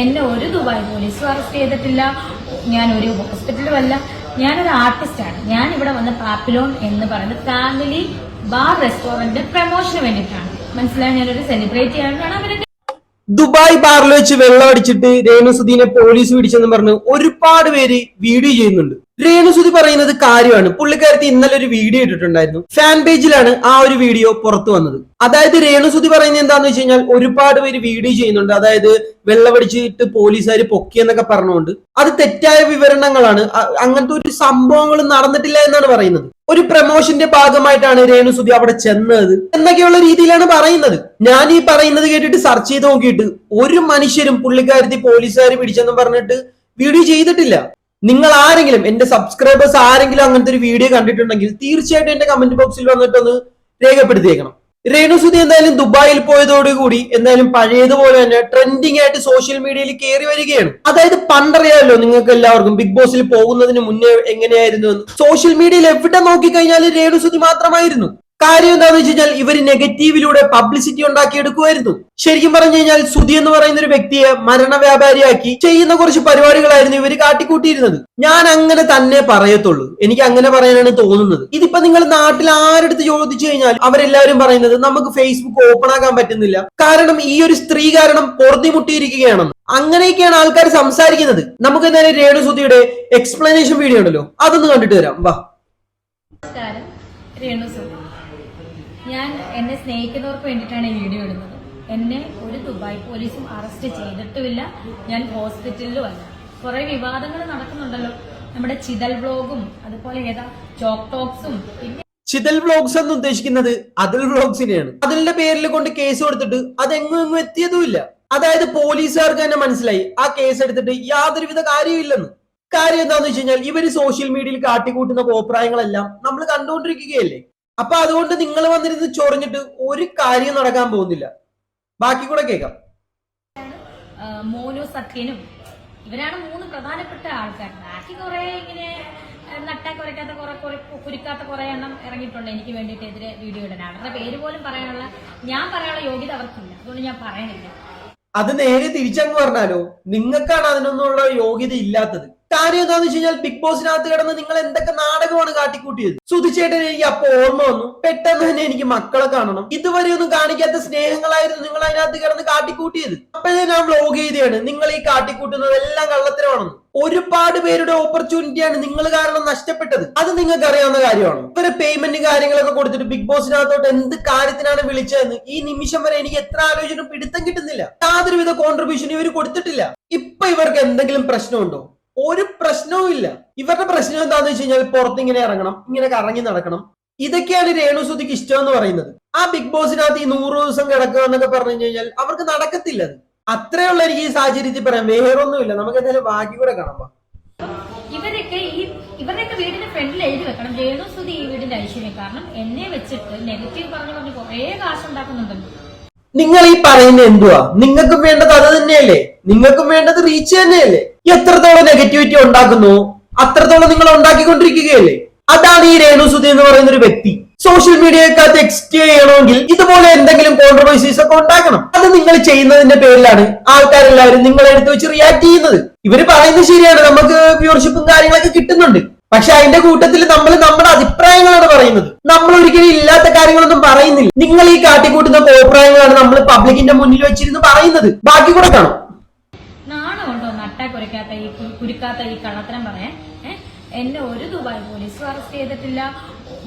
എന്നെ ഒരു ദുബായ് പോലീസും അറസ്റ്റ് ചെയ്തിട്ടില്ല. ഞാൻ ഒരു ഹോസ്പിറ്റലും അല്ല ഞാനൊരു ആർട്ടിസ്റ്റാണ്. ഞാൻ ഇവിടെ വന്ന പാപ്പിലോൺ എന്ന് പറയുന്നത് ഫാമിലി ബാർ റെസ്റ്റോറന്റ് പ്രമോഷന് വേണ്ടിയിട്ടാണ്. മനസ്സിലായി? ഞാനൊരു സെലിബ്രേറ്റ് ചെയ്യാനാണ് അവരുടെ ദുബായ് ബാറിൽ വെച്ച് വെള്ളം അടിച്ചിട്ട് രേണുസുദീനെ പോലീസ് പിടിച്ചെന്ന് പറഞ്ഞ് ഒരുപാട് പേര് വീഡിയോ ചെയ്യുന്നുണ്ട്. രേണുസുതി പറയുന്നത് കാര്യമാണ്. പുള്ളിക്കാരത്തി ഇന്നലെ ഒരു വീഡിയോ ഇട്ടിട്ടുണ്ടായിരുന്നു. ഫാൻ പേജിലാണ് ആ ഒരു വീഡിയോ പുറത്തു വന്നത്. അതായത് രേണുസുതി പറയുന്നത് എന്താന്ന് വെച്ച് കഴിഞ്ഞാൽ ഒരുപാട് പേര് വീഡിയോ ചെയ്യുന്നുണ്ട്. അതായത് വെള്ളമടിച്ചിട്ട് പോലീസുകാർ പൊക്കിയെന്നൊക്കെ പറഞ്ഞുകൊണ്ട്. അത് തെറ്റായ വിവരണങ്ങളാണ്. അങ്ങനത്തെ ഒരു സംഭവങ്ങൾ നടന്നിട്ടില്ല എന്നാണ് പറയുന്നത്. ഒരു പ്രമോഷന്റെ ഭാഗമായിട്ടാണ് രേണുസുതി അവിടെ ചെന്നത് എന്നൊക്കെയുള്ള രീതിയിലാണ് പറയുന്നത്. ഞാൻ ഈ പറയുന്നത് കേട്ടിട്ട് സെർച്ച് ചെയ്ത് നോക്കിയിട്ട് ഒരു മനുഷ്യരും പുള്ളിക്കാരത്തി പോലീസുകാർ പിടിച്ചെന്ന് പറഞ്ഞിട്ട് വീഡിയോ ചെയ്തിട്ടില്ല. നിങ്ങൾ ആരെങ്കിലും എന്റെ സബ്സ്ക്രൈബേഴ്സ് ആരെങ്കിലും അങ്ങനത്തെ ഒരു വീഡിയോ കണ്ടിട്ടുണ്ടെങ്കിൽ തീർച്ചയായിട്ടും എന്റെ കമന്റ് ബോക്സിൽ വന്നിട്ടൊന്ന് രേഖപ്പെടുത്തിയേക്കണം. രേണുസുതി എന്തായാലും ദുബായിൽ പോയതോടുകൂടി എന്തായാലും പഴയതുപോലെ തന്നെ ട്രെൻഡിങ് ആയിട്ട് സോഷ്യൽ മീഡിയയിൽ കയറി വരികയാണ്. അതായത് പണ്ടറിയാമല്ലോ നിങ്ങൾക്ക് എല്ലാവർക്കും ബിഗ് ബോസിൽ പോകുന്നതിന് മുന്നേ എങ്ങനെയായിരുന്നു എന്ന്. സോഷ്യൽ മീഡിയയിൽ എവിടെ നോക്കിക്കഴിഞ്ഞാൽ രേണുസുതി മാത്രമായിരുന്നു. കാര്യം എന്താണെന്ന് വെച്ച് കഴിഞ്ഞാൽ ഇവർ നെഗറ്റീവിലൂടെ പബ്ലിസിറ്റി ഉണ്ടാക്കിയെടുക്കുമായിരുന്നു ശരിക്കും പറഞ്ഞു കഴിഞ്ഞാൽ സുധി എന്ന് പറയുന്ന ഒരു വ്യക്തിയെ മരണ വ്യാപാരിയാക്കി ചെയ്യുന്ന കുറച്ച് പരിപാടികളായിരുന്നു ഇവർ കാട്ടിക്കൂട്ടിയിരുന്നത്. ഞാൻ അങ്ങനെ തന്നെ പറയത്തുള്ളൂ. എനിക്ക് അങ്ങനെ പറയാനാണ് തോന്നുന്നത്. ഇതിപ്പോ നിങ്ങൾ നാട്ടിൽ ആരെടുത്ത് ചോദിച്ചു കഴിഞ്ഞാൽ അവരെല്ലാവരും പറയുന്നത് നമുക്ക് ഫേസ്ബുക്ക് ഓപ്പൺ ആക്കാൻ പറ്റുന്നില്ല. കാരണം ഈ ഒരു സ്ത്രീ കാരണം പൊറുതിമുട്ടിയിരിക്കുകയാണെന്ന്. അങ്ങനെയൊക്കെയാണ് ആൾക്കാർ സംസാരിക്കുന്നത്. നമുക്ക് എന്തായാലും രേണു സുധിയുടെ എക്സ്പ്ലനേഷൻ വീഡിയോ ഉണ്ടല്ലോ. അതൊന്ന് കണ്ടിട്ട് വരാം. വാ. രേണു സുധി. ഞാൻ എന്നെ സ്നേഹിക്കുന്നവർക്ക് വേണ്ടിയിട്ടാണ് ഈ വീഡിയോ ഇടുന്നത്. എന്നെ ഒരു ദുബായ് പോലീസും അറസ്റ്റ് ചെയ്തിട്ടുമില്ല. ഞാൻ ഹോസ്പിറ്റലിലും അല്ല. കുറെ വിവാദങ്ങൾ നടക്കുന്നുണ്ടല്ലോ. നമ്മുടെ ചിതൽ വ്ലോഗും അതുപോലെ ഏതാ ചോക്ക് ടോക്സും ചിതൽ വ്ലോഗ്സ് എന്ന് ഉദ്ദേശിക്കുന്നത് അതിൽ വ്ലോഗ്സിനെയാണ്. അതിലിന്റെ പേരിൽ കൊണ്ട് കേസ് കൊടുത്തിട്ട് അതെങ്ങും എങ്ങും എത്തിയതുമില്ല. അതായത് പോലീസുകാർക്ക് തന്നെ മനസ്സിലായി ആ കേസ് എടുത്തിട്ട് യാതൊരുവിധ കാര്യമില്ലെന്ന് കാര്യം എന്താണെന്ന് വെച്ച് കഴിഞ്ഞാൽ ഇവർ സോഷ്യൽ മീഡിയയിൽ കാട്ടിക്കൂട്ടുന്ന കോപ്രായങ്ങളെല്ലാം നമ്മൾ കണ്ടുകൊണ്ടിരിക്കുകയല്ലേ? അപ്പൊ അതുകൊണ്ട് നിങ്ങൾ വന്നിരുന്ന് ചൊറിഞ്ഞിട്ട് ഒരു കാര്യം നടക്കാൻ പോകുന്നില്ല. ബാക്കി കൂടെ കേൾക്കാം. മോനു സത്യനും ഇവരാണ് മൂന്ന് പ്രധാനപ്പെട്ട ആൾക്കാർ. ബാക്കി കുറെ ഇങ്ങനെ നട്ടാ കുറയ്ക്കാത്ത കുറെ കുറെ കുരുക്കാത്ത കുറെ എണ്ണം ഇറങ്ങിയിട്ടുണ്ട്. എനിക്ക് വേണ്ടിയിട്ട് എതിരെ വീഡിയോ ഇടാൻ അവരുടെ പേര് പോലും പറയാനുള്ള ഞാൻ പറയാനുള്ള യോഗ്യത അവർക്കില്ല. അതുകൊണ്ട് ഞാൻ പറയണില്ല. അത് നേരെ തിരിച്ചങ്ങ് പറഞ്ഞാലോ നിങ്ങൾക്കാണ് അതിനൊന്നുള്ള യോഗ്യത ഇല്ലാത്തത്. കാര്യം എന്താന്ന് വെച്ച് കഴിഞ്ഞാൽ ബിഗ് ബോസിനകത്ത് കിടന്ന് നിങ്ങൾ എന്തൊക്കെ നാടകമാണ് കാട്ടിക്കൂട്ടിയത്? സുധിച്ചേട്ടൻ എനിക്ക് അപ്പൊ ഓർമ്മ വന്നു. പെട്ടെന്ന് തന്നെ എനിക്ക് മക്കളെ കാണണം. ഇതുവരെ ഒന്നും കാണിക്കാത്ത സ്നേഹങ്ങളായിരുന്നു നിങ്ങൾ അതിനകത്ത് കിടന്ന് കാട്ടിക്കൂട്ടിയത്. അപ്പോഴേ ഞാൻ വ്ലോഗ് ചെയ്തതാണ്. നിങ്ങൾ ഈ കാട്ടിക്കൂട്ടുന്നത് എല്ലാം കള്ളത്തരമാണെന്ന്. ഒരുപാട് പേരുടെ ഓപ്പർച്യൂണിറ്റിയാണ് നിങ്ങൾ കാരണം നഷ്ടപ്പെട്ടത്. അത് നിങ്ങൾക്ക് അറിയാവുന്ന കാര്യമാണ്. ഇവരെ പേയ്മെന്റ് കാര്യങ്ങളൊക്കെ കൊടുത്തിട്ട് ബിഗ് ബോസിനകത്തോട്ട് എന്ത് കാര്യത്തിനാണ് വിളിച്ചതെന്ന് ഈ നിമിഷം വരെ എനിക്ക് എത്ര ആലോചന പിടുത്തം കിട്ടുന്നില്ല. യാതൊരുവിധ കോൺട്രിബ്യൂഷൻ ഇവർ കൊടുത്തിട്ടില്ല. ഇപ്പൊ ഇവർക്ക് എന്തെങ്കിലും പ്രശ്നമുണ്ടോ? ഒരു പ്രശ്നവും ഇല്ല. ഇവരുടെ പ്രശ്നം എന്താന്ന് വെച്ച് കഴിഞ്ഞാൽ പുറത്ത് ഇങ്ങനെ ഇറങ്ങണം ഇങ്ങനെ കറങ്ങി നടക്കണം. ഇതൊക്കെയാണ് രേണുസുതിക്ക് ഇഷ്ടം എന്ന് പറയുന്നത്. ആ ബിഗ് ബോസിനകത്ത് ഈ നൂറ് ദിവസം കിടക്കുക എന്നൊക്കെ പറഞ്ഞു കഴിഞ്ഞാൽ അവർക്ക് നടക്കത്തില്ല അത്. അത്രയുള്ള എനിക്ക് ഈ സാഹചര്യത്തിൽ പറയാം വേറൊന്നുമില്ല. നമുക്ക് എന്തായാലും ബാക്കി കൂടെ കാണാം. ഇവരൊക്കെ ഈ ഇവരുടെയൊക്കെ വീടിന്റെ ഫ്രണ്ടിൽ എഴുതി വെക്കണം. രേണു സുധി ഈ വീടിന്റെ ഐശ്വര്യം. കാരണം എന്നെ വെച്ചിട്ട് നെഗറ്റീവ് പറഞ്ഞു പറഞ്ഞ് കുറേ കാശ് ഉണ്ടാക്കുന്നുണ്ടല്ലോ. നിങ്ങൾ ഈ പറയുന്ന എന്തുവാ? നിങ്ങൾക്കും വേണ്ടത് അത് തന്നെയല്ലേ? നിങ്ങൾക്കും വേണ്ടത് റീച്ച് തന്നെയല്ലേ? എത്രത്തോളം നെഗറ്റിവിറ്റി ഉണ്ടാക്കുന്നു? അത്രത്തോളം നിങ്ങൾ ഉണ്ടാക്കിക്കൊണ്ടിരിക്കുകയല്ലേ? അതാണ് ഈ രേണുസുതി എന്ന് പറയുന്ന ഒരു വ്യക്തി സോഷ്യൽ മീഡിയക്കകത്ത് എക്സ്റ്റ് ചെയ്യണമെങ്കിൽ ഇതുപോലെ എന്തെങ്കിലും കോൺട്രവേഴ്സീസ് ഒക്കെ ഉണ്ടാക്കണം. അത് നിങ്ങൾ ചെയ്യുന്നതിന്റെ പേരിലാണ് ആൾക്കാരെല്ലാവരും നിങ്ങളെ എടുത്ത് വെച്ച് റിയാക്ട് ചെയ്യുന്നത്. ഇവർ പറയുന്നത് ശരിയാണ്. നമുക്ക് വ്യൂവർഷിപ്പും കാര്യങ്ങളൊക്കെ കിട്ടുന്നുണ്ട്. പക്ഷെ അതിന്റെ കൂട്ടത്തിൽ നമ്മൾ നമ്മുടെ അഭിപ്രായങ്ങളാണ് പറയുന്നത്. നമ്മൾ ഒരിക്കലും ഇല്ലാത്ത കാര്യങ്ങളൊന്നും പറയുന്നില്ല. നിങ്ങൾ ഈ കാട്ടിക്കൂട്ടുന്ന അഭിപ്രായങ്ങളാണ് നമ്മൾ പബ്ലിക്കിന്റെ മുന്നിൽ വെച്ചിരുന്ന് പറയുന്നത്. ബാക്കി കൂടെ കാണും. നട്ടാ കുരക്കാത്ത ഈ കുരുക്കാത്ത ഈ കള്ളത്തരം പറയാൻ? എന്നെ ഒരു ദുബായ് പോലീസ് അറസ്റ്റ് ചെയ്തിട്ടില്ല.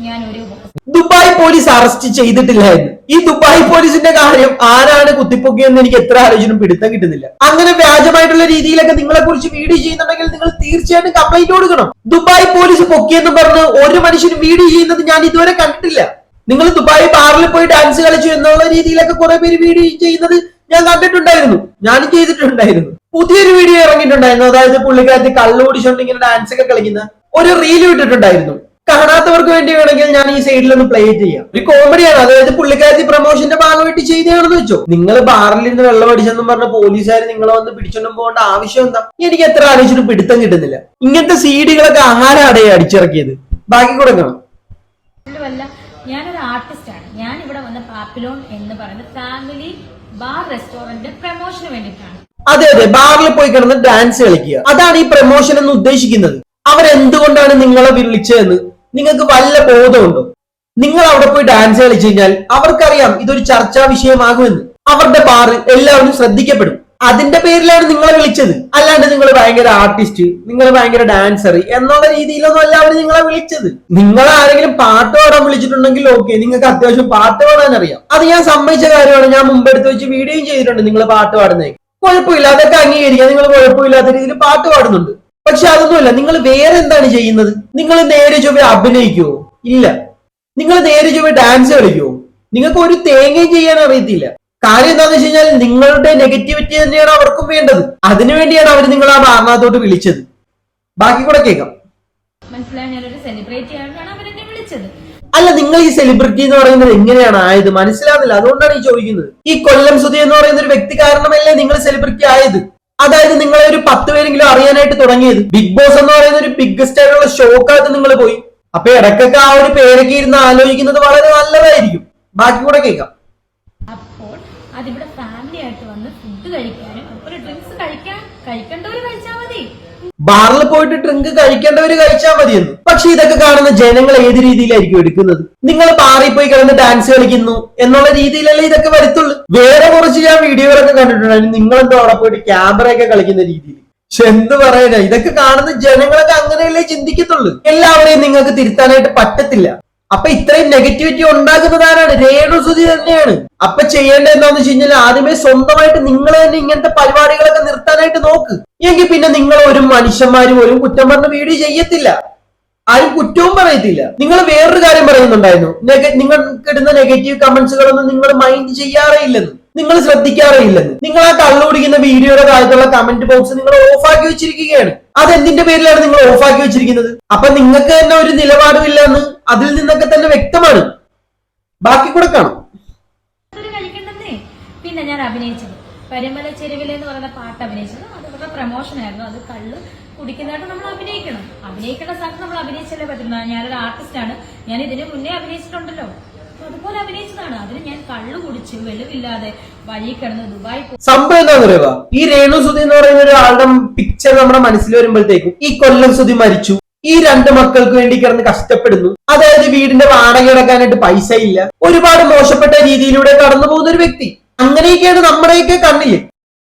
ഞാൻ ഒരു ദുബായ് പോലീസ് അറസ്റ്റ് ചെയ്തിട്ടില്ല എന്ന്. ഈ ദുബായ് പോലീസിന്റെ കാര്യം ആരാണ് കുത്തിപ്പൊക്കിയെന്ന് എനിക്ക് എത്ര ആലോചന പിടുത്തം കിട്ടുന്നില്ല. അങ്ങനെ വ്യാജമായിട്ടുള്ള രീതിയിലൊക്കെ നിങ്ങളെ കുറിച്ച് വീഡിയോ ചെയ്യുന്നുണ്ടെങ്കിൽ നിങ്ങൾ തീർച്ചയായിട്ടും കംപ്ലൈന്റ് കൊടുക്കണം. ദുബായ് പോലീസ് പൊക്കിയെന്ന് പറഞ്ഞ് ഒരു മനുഷ്യന് വീഡിയോ ചെയ്യുന്നത് ഞാൻ ഇതുവരെ കണ്ടിട്ടില്ല. നിങ്ങൾ ദുബായ് ബാറിൽ പോയി ഡാൻസ് കളിച്ചു എന്നുള്ള രീതിയിലൊക്കെ കുറെ പേര് വീഡിയോ ചെയ്യുന്നത് ഞാൻ കണ്ടിട്ടുണ്ടായിരുന്നു. ഞാനും ചെയ്തിട്ടുണ്ടായിരുന്നു. പുതിയൊരു വീഡിയോ ഇറങ്ങിയിട്ടുണ്ടായിരുന്നു. അതായത് പുള്ളിക്കാരത്തി കള്ളുപിടിച്ചോണ്ട് ഇങ്ങനെ ഡാൻസ് ഒക്കെ കളിക്കുന്ന ഒരു റീൽ ഇട്ടിട്ടുണ്ടായിരുന്നു. കാണാത്തവർക്ക് വേണ്ടി വേണമെങ്കിൽ ഞാൻ ഈ സൈഡിൽ ഒന്ന് പ്ലേ ചെയ്യാം. ഒരു കോമഡിയാണ് അതായത് പുള്ളിക്കാരത്തി പ്രൊമോഷന്റെ ഭാഗമായിട്ട് ചെയ്തതാണെന്ന് വെച്ചോ. നിങ്ങൾ ബാറിൽ നിന്ന് വെള്ളം അടിച്ചെന്നും പറഞ്ഞ പോലീസുകാർ നിങ്ങളെ വന്ന് പിടിച്ചോണ്ടും പോകേണ്ട ആവശ്യം എന്താ? എനിക്ക് എത്ര ആലോചിച്ചിട്ടും പിടുത്തം കിട്ടുന്നില്ല. ഇങ്ങനത്തെ സീഡികളൊക്കെ ആരാടെ അടിച്ചിറക്കിയത്? ബാക്കി കൊടുക്കണം ഞാനൊരു ആർട്ടിസ്റ്റ് ആർട്ടിസ്റ്റാണ് ഞാൻ ഇവിടെ വന്ന പാപ്പിലോൺ എന്ന് പറയുന്ന ഫാമിലി ബാർ റെസ്റ്റോറന്റ് പ്രമോഷന് വേണ്ടിയിട്ടാണ്. അതെ അതെ ബാറിൽ പോയി കിടന്ന് ഡാൻസ് കളിക്കുക. അതാണ് ഈ പ്രൊമോഷൻ എന്ന് ഉദ്ദേശിക്കുന്നത്. അവരെന്തുകൊണ്ടാണ് നിങ്ങളെ വിളിച്ചതെന്ന് നിങ്ങൾക്ക് വല്ല ബോധമുണ്ടോ? നിങ്ങൾ അവിടെ പോയി ഡാൻസ് കളിച്ചു കഴിഞ്ഞാൽ അവർക്കറിയാം ഇതൊരു ചർച്ചാ വിഷയമാകുമെന്ന്. അവരുടെ ബാറിൽ എല്ലാവരും ശ്രദ്ധിക്കപ്പെടും. അതിന്റെ പേരിലാണ് നിങ്ങളെ വിളിച്ചത്. അല്ലാണ്ട് നിങ്ങൾ ഭയങ്കര ആർട്ടിസ്റ്റ് നിങ്ങൾ ഭയങ്കര ഡാൻസർ എന്നുള്ള രീതിയിലൊന്നും അല്ല അവർ നിങ്ങളെ വിളിച്ചത്. നിങ്ങൾ ആരെങ്കിലും പാട്ട് പാടാൻ വിളിച്ചിട്ടുണ്ടെങ്കിൽ ഓക്കെ നിങ്ങൾക്ക് അത്യാവശ്യം പാട്ട് പാടാൻ അറിയാം. അത് ഞാൻ സമ്മതിച്ച കാര്യമാണ്. ഞാൻ മുമ്പ് എടുത്ത് വെച്ച് വീഡിയോയും ചെയ്തിട്ടുണ്ട്. നിങ്ങൾ പാട്ട് പാടുന്നത് കുഴപ്പമില്ല അതൊക്കെ അംഗീകരിക്കാം നിങ്ങൾ കുഴപ്പമില്ലാത്ത രീതിയിൽ പാട്ട് പാടുന്നുണ്ട്. പക്ഷെ അതൊന്നുമല്ല നിങ്ങൾ വേറെ എന്താണ് ചെയ്യുന്നത്? നിങ്ങൾ നേരെ ചൊവ്വ അഭിനയിക്കുവോ? ഇല്ല. നിങ്ങൾ നേരെ ചൊവ്വ ഡാൻസ് കളിക്കുവോ? നിങ്ങൾക്ക് ഒരു തേങ്ങയും ചെയ്യാൻ അറിയത്തില്ല. കാര്യം എന്താന്ന് വെച്ച് കഴിഞ്ഞാൽ നിങ്ങളുടെ നെഗറ്റിവിറ്റി തന്നെയാണ് അവർക്കും വേണ്ടത്. അതിനുവേണ്ടിയാണ് അവർ നിങ്ങൾ ആ ഭാഗത്തോട്ട് വിളിച്ചത്. ബാക്കി കൂടെ കേൾക്കാം. മനസ്സിലായി ഞാനൊരു സെലിബ്രിറ്റി ആയിട്ടാണ് അവരെന്നെ വിളിച്ചത് അല്ല നിങ്ങൾ ഈ സെലിബ്രിറ്റി എന്ന് പറയുന്നത് എങ്ങനെയാണ് ആയത്? മനസ്സിലാകുന്നില്ല അതുകൊണ്ടാണ് ഈ ചോദിക്കുന്നത്. ഈ കൊല്ലം സുധി എന്ന് പറയുന്ന ഒരു വ്യക്തി കാരണമല്ലേ നിങ്ങൾ സെലിബ്രിറ്റി ആയത്? അതായത് നിങ്ങളെ ഒരു പത്ത് പേരെങ്കിലും അറിയാനായിട്ട് തുടങ്ങിയത്. ബിഗ് ബോസ് എന്ന് പറയുന്ന ഒരു ബിഗ്ഗസ്റ്റ് ആയിട്ടുള്ള ഷോക്കായിട്ട് നിങ്ങൾ പോയി. അപ്പൊ ഇടയ്ക്കൊക്കെ ആ ഒരു പേരൊക്കെ ഇരുന്ന് ആലോചിക്കുന്നത് വളരെ നല്ലതായിരിക്കും. ബാക്കി കൂടെ കേൾക്കാം. അപ്പോൾ അതിവിടെ ബാറിൽ പോയിട്ട് ഡ്രിങ്ക് കഴിക്കേണ്ടവര് കഴിച്ചാൽ മതിയെന്ന് പക്ഷെ ഇതൊക്കെ കാണുന്ന ജനങ്ങൾ ഏത് രീതിയിലായിരിക്കും എടുക്കുന്നത്? നിങ്ങൾ ബാറിൽ പോയി കിടന്ന് ഡാൻസ് കളിക്കുന്നു എന്നുള്ള രീതിയിലല്ലേ ഇതൊക്കെ വരത്തുള്ളൂ. വേറെ കുറച്ച് ഞാൻ വീഡിയോകളൊക്കെ കണ്ടിട്ടുണ്ടായിരുന്നു നിങ്ങൾ എന്തോ അവിടെ പോയിട്ട് ക്യാമറ ഒക്കെ കളിക്കുന്ന രീതിയിൽ. പക്ഷെ എന്ത് പറയാനാ? ഇതൊക്കെ കാണുന്ന ജനങ്ങളൊക്കെ അങ്ങനെയല്ലേ ചിന്തിക്കത്തുള്ളൂ. എല്ലാവരെയും നിങ്ങൾക്ക് തിരുത്താനായിട്ട് പറ്റത്തില്ല. അപ്പൊ ഇത്രയും നെഗറ്റിവിറ്റി ഉണ്ടാക്കുന്നത് ആരാണ്? രേണുസുതി തന്നെയാണ്. അപ്പൊ ചെയ്യേണ്ടത് എന്താണെന്ന് വെച്ച് കഴിഞ്ഞാൽ ആദ്യമേ സ്വന്തമായിട്ട് നിങ്ങൾ തന്നെ ഇങ്ങനത്തെ പരിപാടികളൊക്കെ നിർത്താനായിട്ട് നോക്ക്. എങ്കിൽ പിന്നെ നിങ്ങൾ ഒരു മനുഷ്യന്മാരും ഒരു കുറ്റം പറഞ്ഞ വീഡിയോ ചെയ്യത്തില്ല. ആരും കുറ്റവും പറയത്തില്ല. നിങ്ങൾ വേറൊരു കാര്യം പറയുന്നുണ്ടായിരുന്നു. നിങ്ങൾക്ക് ഇടുന്ന നെഗറ്റീവ് കമന്റ്സുകളൊന്നും നിങ്ങൾ മൈൻഡ് ചെയ്യാറേ ഇല്ലെന്ന് നിങ്ങൾ ശ്രദ്ധിക്കാറേ ഇല്ലെന്ന് നിങ്ങൾ ആ കള്ളുപിടിക്കുന്ന വീഡിയോയുടെ താഴത്തുള്ള കമന്റ് ബോക്സ് നിങ്ങൾ ഓഫാക്കി വെച്ചിരിക്കുകയാണ്. അത് എന്തിന്റെ പേരിലാണ് നിങ്ങൾ ഓഫാക്കി വെച്ചിരിക്കുന്നത്? അപ്പൊ നിങ്ങൾക്ക് തന്നെ ഒരു നിലപാടുമില്ല എന്ന് അതിൽ നിന്നൊക്കെ തന്നെ വ്യക്തമാണ്. ബാക്കി കൂടെ കാണാം. പിന്നെ ഞാൻ അഭിനയിച്ചത്. പരിമല ചെരുവിലെ എന്ന് പറയുന്ന പാട്ട് അഭിനയിച്ചത്. അത് ഇവരുടെ പ്രൊമോഷൻ ആയിരുന്നു. അത് കള്ള് കുടിക്കുന്നതായിട്ട് നമ്മൾ അഭിനയിക്കണം. അഭിനയിക്കേണ്ട സ്ഥലത്ത് നമ്മൾ അഭിനയിച്ചല്ലേ പറ്റുന്ന ഞാനൊരു ആർട്ടിസ്റ്റ് ആണ്. ഞാൻ ഇതിന് മുന്നേ അഭിനയിച്ചിട്ടുണ്ടല്ലോ. അതുപോലെ അഭിനയിച്ചതാണ്. അതിന് ഞാൻ കള്ളു കുടിച്ച് വെളിവില്ലാതെ വഴി കിടന്ന് ദുബായി സംഭവം എന്താ പറയുക ഈ രേണു സുധി എന്ന് പറയുന്ന ഒരാളുടെ പിക്ചർ നമ്മുടെ മനസ്സിൽ വരുമ്പോഴത്തേക്കും ഈ കൊല്ലം സുധി മരിച്ചു. ഈ രണ്ട് മക്കൾക്ക് വേണ്ടി കിടന്ന് കഷ്ടപ്പെടുന്നു. അതായത് വീടിന്റെ വാടക അടക്കാനായിട്ട് പൈസ ഇല്ല ഒരുപാട് മോശപ്പെട്ട രീതിയിലൂടെ കടന്നു പോകുന്ന ഒരു വ്യക്തി. അങ്ങനെയൊക്കെയാണ് നമ്മുടെയൊക്കെ കണ്ണിൽ.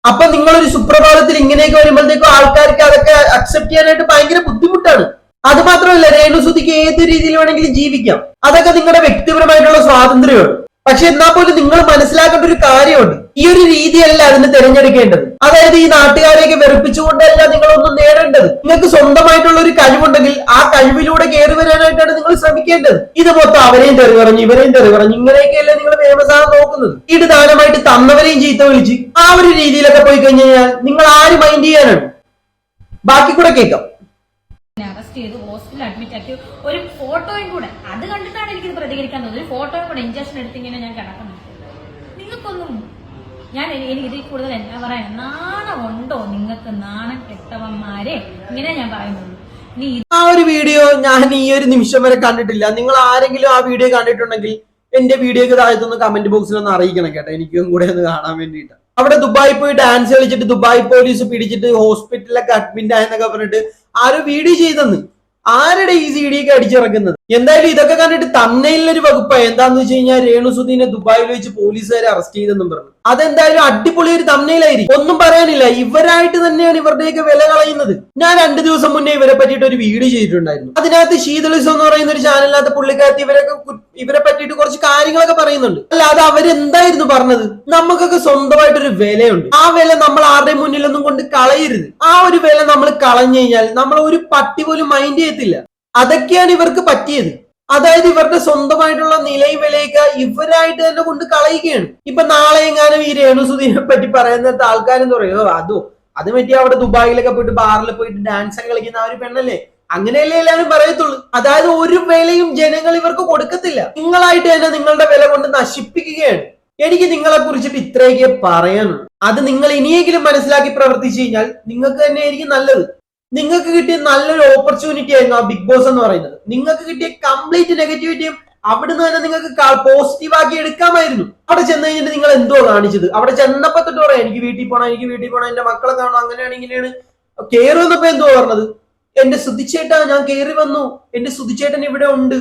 അപ്പൊ നിങ്ങളൊരു സുപ്രഭാതത്തിൽ ഇങ്ങനെയൊക്കെ വരുമ്പോഴത്തേക്കും ആൾക്കാർക്ക് അതൊക്കെ അക്സെപ്റ്റ് ചെയ്യാനായിട്ട് ഭയങ്കര ബുദ്ധിമുട്ടാണ്. അത് മാത്രമല്ല രേണുസുതിക്ക് ഏത് രീതിയിൽ വേണമെങ്കിലും ജീവിക്കാം. അതൊക്കെ നിങ്ങളുടെ വ്യക്തിപരമായിട്ടുള്ള സ്വാതന്ത്ര്യമാണ്. പക്ഷെ എന്നാൽ പോലും നിങ്ങൾ മനസ്സിലാക്കേണ്ട ഒരു കാര്യമുണ്ട്. ഈ ഒരു രീതിയല്ല അതിന് തിരഞ്ഞെടുക്കേണ്ടത്. അതായത് ഈ നാട്ടുകാരെയൊക്കെ വെറുപ്പിച്ചുകൊണ്ടല്ല നിങ്ങളൊന്നും നേടേണ്ടത്. നിങ്ങൾക്ക് സ്വന്തമായിട്ടുള്ള ഒരു കഴിവുണ്ടെങ്കിൽ ആ കഴിവിലൂടെ കയറി വരാനായിട്ടാണ് നിങ്ങൾ ശ്രമിക്കേണ്ടത്. ഇത് മൊത്തം അവരെയും തെറി പറഞ്ഞു ഇവരെയും തെറി പറഞ്ഞു ഇങ്ങനെയൊക്കെയല്ലേ നിങ്ങൾ വ്യവസായം നോക്കുന്നത്. ഇത് ദാനമായിട്ട് തന്നവരെയും ചീത്ത വിളിച്ച് ആ ഒരു രീതിയിലൊക്കെ പോയി കഴിഞ്ഞു കഴിഞ്ഞാൽ നിങ്ങൾ ആര് മൈൻഡ് ചെയ്യാനാണ്. ബാക്കി കൂടെ കേൾക്കാം. അറസ്റ്റ് ചെയ്തു ഹോസ്പിറ്റലിൽ അഡ്മിറ്റ് ആക്കി. ഒരു ഫോട്ടോയും കൂടെ. അത് കണ്ടിട്ടാണ് എനിക്കിത് പ്രതികരിക്കാൻ തോന്നുന്നത് ഒരു ഫോട്ടോയും കൂടെ ഇഞ്ചക്ഷൻ എടുത്ത് ഇങ്ങനെ ഞാൻ കിടക്കുന്നു നിങ്ങൾക്കൊന്നും ഞാൻ എനി- എനിക്ക് ഇതിൽ കൂടുതൽ എന്നാ പറയാ നാണമുണ്ടോ നിങ്ങൾക്ക് നാണം കെട്ടവന്മാരെ? ഇങ്ങനെ ഞാൻ പറയുന്നുള്ളൂ. ആ ഒരു വീഡിയോ ഞാൻ ഈ ഒരു നിമിഷം വരെ കണ്ടിട്ടില്ല. നിങ്ങൾ ആരെങ്കിലും ആ വീഡിയോ കണ്ടിട്ടുണ്ടെങ്കിൽ എന്റെ വീഡിയോക്ക് താഴത്തൊന്ന് കമന്റ് ബോക്സിൽ ഒന്ന് അറിയിക്കണം കേട്ടോ. എനിക്കും കൂടെ ഒന്ന് കാണാൻ വേണ്ടിയിട്ട്. അവിടെ ദുബായി പോയി ഡാൻസ് കളിച്ചിട്ട് ദുബായ് പോലീസ് പിടിച്ചിട്ട് ഹോസ്പിറ്റലിലൊക്കെ അഡ്മിറ്റ് ആയെന്നൊക്കെ പറഞ്ഞിട്ട് ആരോ വീഡിയോ ചെയ്തെന്ന്. ആരുടെ ഈ സി ഡി ഒക്കെ അടിച്ചിറക്കുന്നത്? എന്തായാലും ഇതൊക്കെ കണ്ടിട്ട് തന്നയിലൊരു വകുപ്പ് എന്താന്ന് വെച്ച് കഴിഞ്ഞാൽ രേണുസുദ്ദീനെ ദുബായിൽ വെച്ച് പോലീസുകാരെ അറസ്റ്റ് ചെയ്തെന്നും പറഞ്ഞു. അതെന്തായാലും അടിപൊളി ഒരു തമ്മയിലായിരിക്കും ഒന്നും പറയാനില്ല. ഇവരായിട്ട് തന്നെയാണ് ഇവരുടെയൊക്കെ വില കളയുന്നത്. ഞാൻ രണ്ടു ദിവസം മുന്നേ ഇവരെ പറ്റിയിട്ട് ഒരു വീഡിയോ ചെയ്തിട്ടുണ്ടായിരുന്നു. അതിനകത്ത് ശീതളിസം എന്ന് പറയുന്ന ഒരു ചാനലിനകത്ത് പുള്ളിക്കകത്ത് ഇവരൊക്കെ ഇവരെ പറ്റിയിട്ട് കുറച്ച് കാര്യങ്ങളൊക്കെ പറയുന്നുണ്ട്. അല്ല അത് അവരെന്തായിരുന്നു പറഞ്ഞത്? നമുക്കൊക്കെ സ്വന്തമായിട്ടൊരു വിലയുണ്ട്. ആ വില നമ്മൾ ആരുടെയും മുന്നിലൊന്നും കൊണ്ട് കളയരുത്. ആ ഒരു വില നമ്മൾ കളഞ്ഞു കഴിഞ്ഞാൽ നമ്മൾ ഒരു പട്ടി പോലും മൈൻഡ് ചെയ്യത്തില്ല. അതൊക്കെയാണ് ഇവർക്ക് പറ്റിയത്. അതായത് ഇവരുടെ സ്വന്തമായിട്ടുള്ള നിലയും വിലയൊക്കെ ഇവരായിട്ട് തന്നെ കൊണ്ട് കളയുകയാണ്. ഇപ്പൊ നാളെ എങ്ങാനും ഈ രേണുസുദീനെ പറ്റി പറയുന്നിടത്ത് ആൾക്കാരെന്ന് പറയോ? അതോ അത് പറ്റി അവിടെ ദുബായിലൊക്കെ പോയിട്ട് ബാറിൽ പോയിട്ട് ഡാൻസ് ഒക്കെ കളിക്കുന്ന ആ ഒരു പെണ്ണല്ലേ? അങ്ങനെയല്ലേ എല്ലാവരും പറയത്തുള്ളൂ. അതായത് ഒരു വിലയും ജനങ്ങൾ ഇവർക്ക് കൊടുക്കത്തില്ല. നിങ്ങളായിട്ട് തന്നെ നിങ്ങളുടെ വില കൊണ്ട് നശിപ്പിക്കുകയാണ്. എനിക്ക് നിങ്ങളെ കുറിച്ചിട്ട് ഇത്രയൊക്കെ പറയാനുള്ളൂ. അത് നിങ്ങൾ ഇനിയെങ്കിലും മനസ്സിലാക്കി പ്രവർത്തിച്ചു കഴിഞ്ഞാൽ നിങ്ങൾക്ക് തന്നെ ആയിരിക്കും നല്ലത്. നിങ്ങൾക്ക് കിട്ടിയ നല്ലൊരു ഓപ്പർച്യൂണിറ്റി ആയിരുന്നു ആ ബിഗ് ബോസ് എന്ന് പറയുന്നത്. നിങ്ങൾക്ക് കിട്ടിയ കംപ്ലീറ്റ് നെഗറ്റിവിറ്റിയും അവിടുന്ന് തന്നെ നിങ്ങൾക്ക് പോസിറ്റീവ് ആക്കി എടുക്കാമായിരുന്നു. അവിടെ ചെന്ന് കഴിഞ്ഞിട്ട് നിങ്ങൾ എന്തോ കാണിച്ചത്? അവിടെ ചെന്നപ്പോ തൊട്ട് പറയാം എനിക്ക് വീട്ടിൽ പോകണം എനിക്ക് വീട്ടിൽ പോകണം എന്റെ മക്കളെ കാണണം അങ്ങനെയാണ് ഇങ്ങനെയാണ്. കേറി വന്നപ്പോ എന്തോ പറഞ്ഞത്? എന്റെ സുതിച്ചേട്ടാ ഞാൻ കയറി വന്നു. എന്റെ സുതിച്ചേട്ടൻ ഇവിടെ ഉണ്ട്.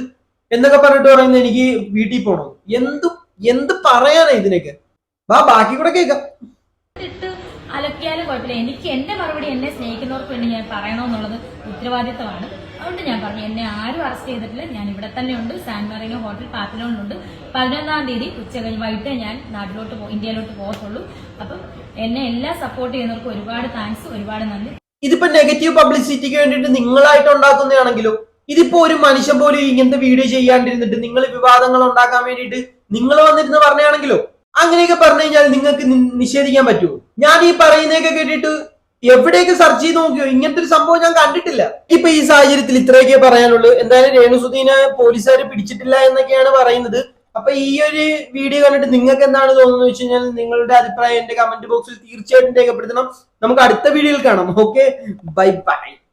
എന്നൊക്കെ പറഞ്ഞിട്ട് പറയുന്നത് എനിക്ക് വീട്ടിൽ പോകണം എന്ത് എന്ത് പറയാനാ ഇതിനൊക്കെ? വാ ബാക്കി കൂടെ കേൾക്കാം. അലക്കിയാലും കുഴപ്പമില്ല. എനിക്ക് എന്റെ മറുപടി എന്നെ സ്നേഹിക്കുന്നവർക്ക് വേണ്ടി ഞാൻ പറയണമെന്നുള്ളത് ഉത്തരവാദിത്തമാണ്. അതുകൊണ്ട് ഞാൻ പറഞ്ഞു എന്നെ ആരും അറസ്റ്റ് ചെയ്തിട്ടില്ല. ഞാൻ ഇവിടെ തന്നെ ഉണ്ട്. സാൻ മറീനോ ഹോട്ടൽ പാപ്പിലോണിലുണ്ട് പതിനൊന്നാം തീയതി ഉച്ച കഴിഞ്ഞ് വൈകിട്ട് ഞാൻ നാട്ടിലോട്ട് ഇന്ത്യയിലോട്ട് പോകത്തുള്ളൂ. അപ്പം എന്നെ എല്ലാ സപ്പോർട്ട് ചെയ്യുന്നവർക്ക് ഒരുപാട് താങ്ക്സ് ഒരുപാട് നന്ദി. ഇതിപ്പോ നെഗറ്റീവ് പബ്ലിസിറ്റിക്ക് വേണ്ടിയിട്ട് നിങ്ങളായിട്ട് ഉണ്ടാക്കുന്നതാണെങ്കിലോ? ഇതിപ്പോ ഒരു മനുഷ്യൻ പോലും ഇങ്ങനത്തെ വീഡിയോ ചെയ്യാണ്ടിരുന്നിട്ട് നിങ്ങൾ വിവാദങ്ങൾ ഉണ്ടാക്കാൻ വേണ്ടിയിട്ട് നിങ്ങൾ വന്നിരുന്ന് പറഞ്ഞാണെങ്കിലോ അങ്ങനെയൊക്കെ പറഞ്ഞു കഴിഞ്ഞാൽ നിങ്ങൾക്ക് നിഷേധിക്കാൻ പറ്റുമോ? ഞാൻ ഈ പറയുന്നതൊക്കെ കേട്ടിട്ട് എവിടെയൊക്കെ സെർച്ച് ചെയ്ത് നോക്കിയോ? ഇങ്ങനത്തെ ഒരു സംഭവം ഞാൻ കണ്ടിട്ടില്ല. ഇപ്പൊ ഈ സാഹചര്യത്തിൽ ഇത്രയൊക്കെ പറയാനുള്ളൂ. എന്തായാലും രേണുസുദ്ദീനെ പോലീസുകാർ പിടിച്ചിട്ടില്ല എന്നൊക്കെയാണ് പറയുന്നത്. അപ്പൊ ഈ ഒരു വീഡിയോ കണ്ടിട്ട് നിങ്ങൾക്ക് എന്താണ് തോന്നുന്നത് വെച്ച് കഴിഞ്ഞാൽ നിങ്ങളുടെ അഭിപ്രായം എന്റെ കമന്റ് ബോക്സിൽ തീർച്ചയായിട്ടും രേഖപ്പെടുത്തണം. നമുക്ക് അടുത്ത വീഡിയോയിൽ കാണാം. Okay bye bye